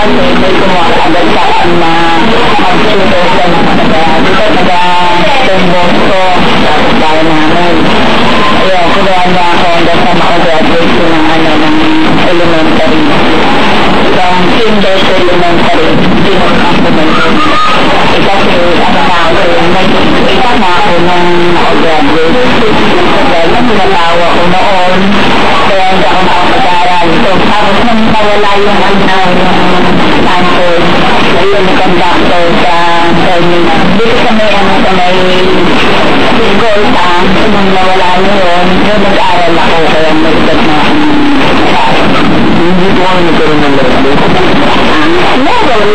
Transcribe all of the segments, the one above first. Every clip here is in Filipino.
Assalamualaikum warahmatullahi wabarakatuh. Mampu dosen kepada kita pada tembok dan lain-lain. Ya, kedua tapos nung nawala yung ano, yung ayun, yung conductor sa terminal. Dito sa may, ano, sa may school sa nung nawala yun, yung nag-aaral ako, kaya nagdag na ako. Hindi po kayo nagkaroon ng graduate. Meron.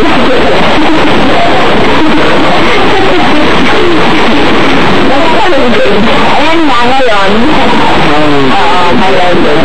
Ayan na ngayon. Um, Oo, ngayon. Wait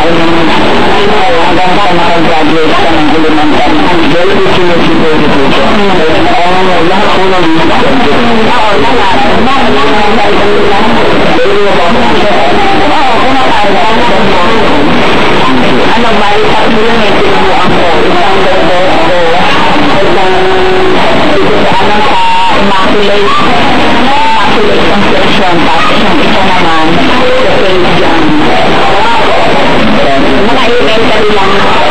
nakagraduate ka ng elementary. Very good sinusunod po siya. Ang lahat po ng Oo, lahat. Oo, kumakain. Ano ba, tatlo lang eh, tinubuan ko. Isang dodo ko, isang ano sa Immaculate, Immaculate Conception, tapos yung isa naman, sa St. John. Mga elementary lang.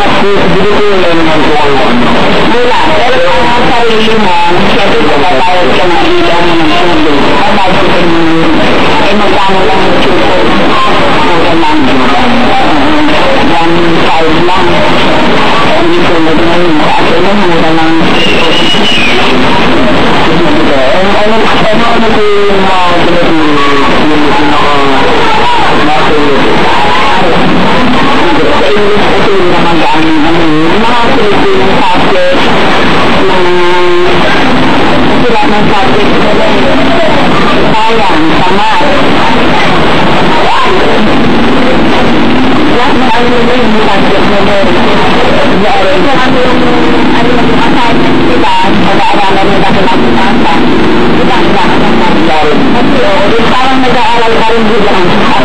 satu begitu dengan Tuhan. Mula, hidup apa yang ที่เรามาสอบเป็นก็ได้ถ้าอย่างสามารถ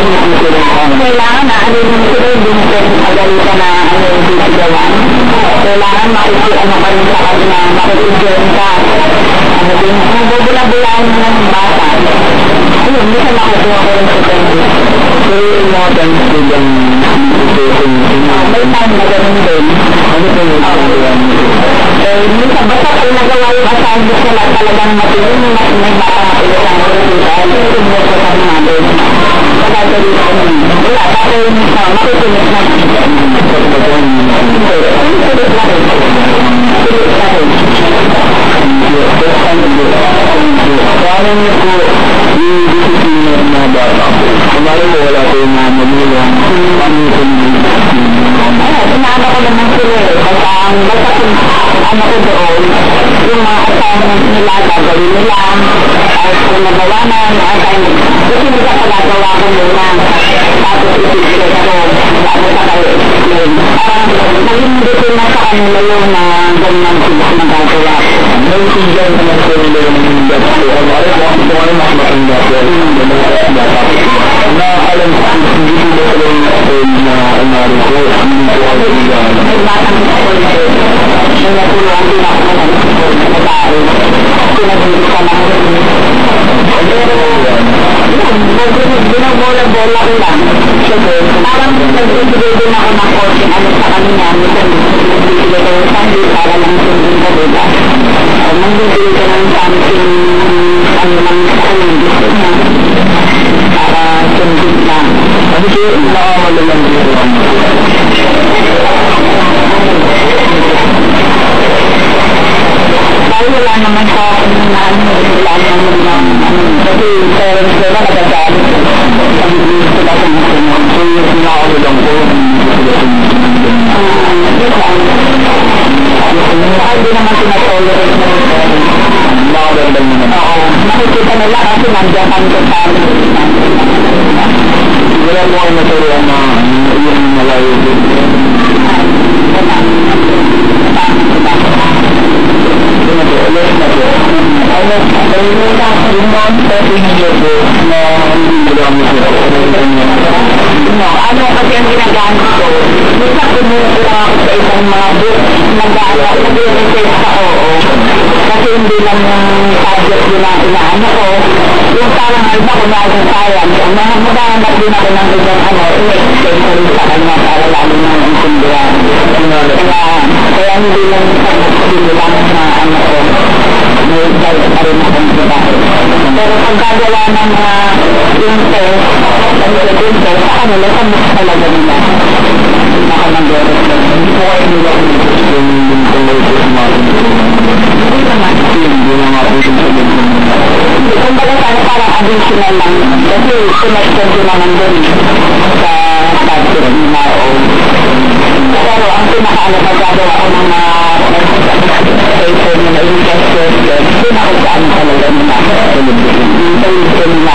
rin. Din niyo yung ko ko, ko yung niyo sila? Kailangan na ano yung sila din ko pagalitan na ano yung sisigawan. Kailangan makikiano ka rin sa kanila, makikijoin ka. Ano din, kung bubula-bulaan mo ng bata. Ayun, hindi ka makukuha ko rin sa kanila. So, yung mga dyan, situation niyo, May time na ganun din. ano po yung tinuruan niyo? Eh, minsan basta pag nagawa yung assignment nila talagang matulog, may, mas- may bata matulog ang resulta. Hindi ko mo sa là tôi còn tôi cùng mặt yung mga assignment nila, gagawin nila. Tapos kung nagawa na yung assignment, kasi hindi ka pagagawa ko muna. Tapos isipin ko, bago ka kayo explain. Parang naging hindi na sa kanila yung na ganyan sila magagawa. May tigyan naman po nila yung bata po. Ano, ay po, ito ay mas matanda po. Yung mga bata. Na alam ko, hindi po ba sila yung school na umari po, hindi po ako tigyan. May batang school din. May natulungan din ako ng na babae. Pinag-ibig ka lang rin. Pero, yun, binabola-bola ko lang. Sige, parang nagbibigay din ako ng coaching ano sa kanina. Minsan, nagbibigay ko ng sandi para lang sundin ko, diba? O, nagbibigay ko ng something, ano lang sa kanya, gusto niya. Para sundin lang. Ano po Nakagandang naman. Oo, nakikita nila kasi nandiyan kami sa family. Wala mo kayo naturuan na yung malayo din. Ano, kasi ang ginagamit ko, minsan kumukuha ako sa isang mga book, nag-aalala, nag-research sa oo. Kasi hindi lang yung subject yun ang inaano ko. Yung parang iba ko na yung science, ang mga maghanap din ako ng ibang ano, i-explain ko sa kanya para lalo nang intindihan. Kaya, hindi lang hindi lang na ano ko, may guide pa rin akong babae. Pero pag gagawa ng mga yung test, ano yung test, sa kanila, sa book talaga nila. Hindi ako nag-research. Hindi po kayo nila yung lang. Kasi connection din naman dun sa subject nila o pero ang pinakaano magagawa ko ng mga paper nila yung test question, doon ako sa ano talaga nila. Yung paper nila.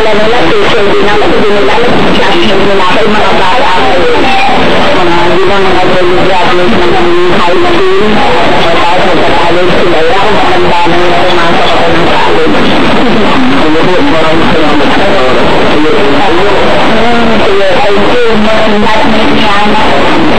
قال لا في سيدنا سيدنا الألف سيدنا في المرضى جيون نظر جات میں سمجھنی ہائی تین اور بتانے کی لیا ہم دانے کو مان کر کرنا چاہیے یہ بہت بڑا سلام ہے اور یہ ہے کہ یہ ہے کہ میں نے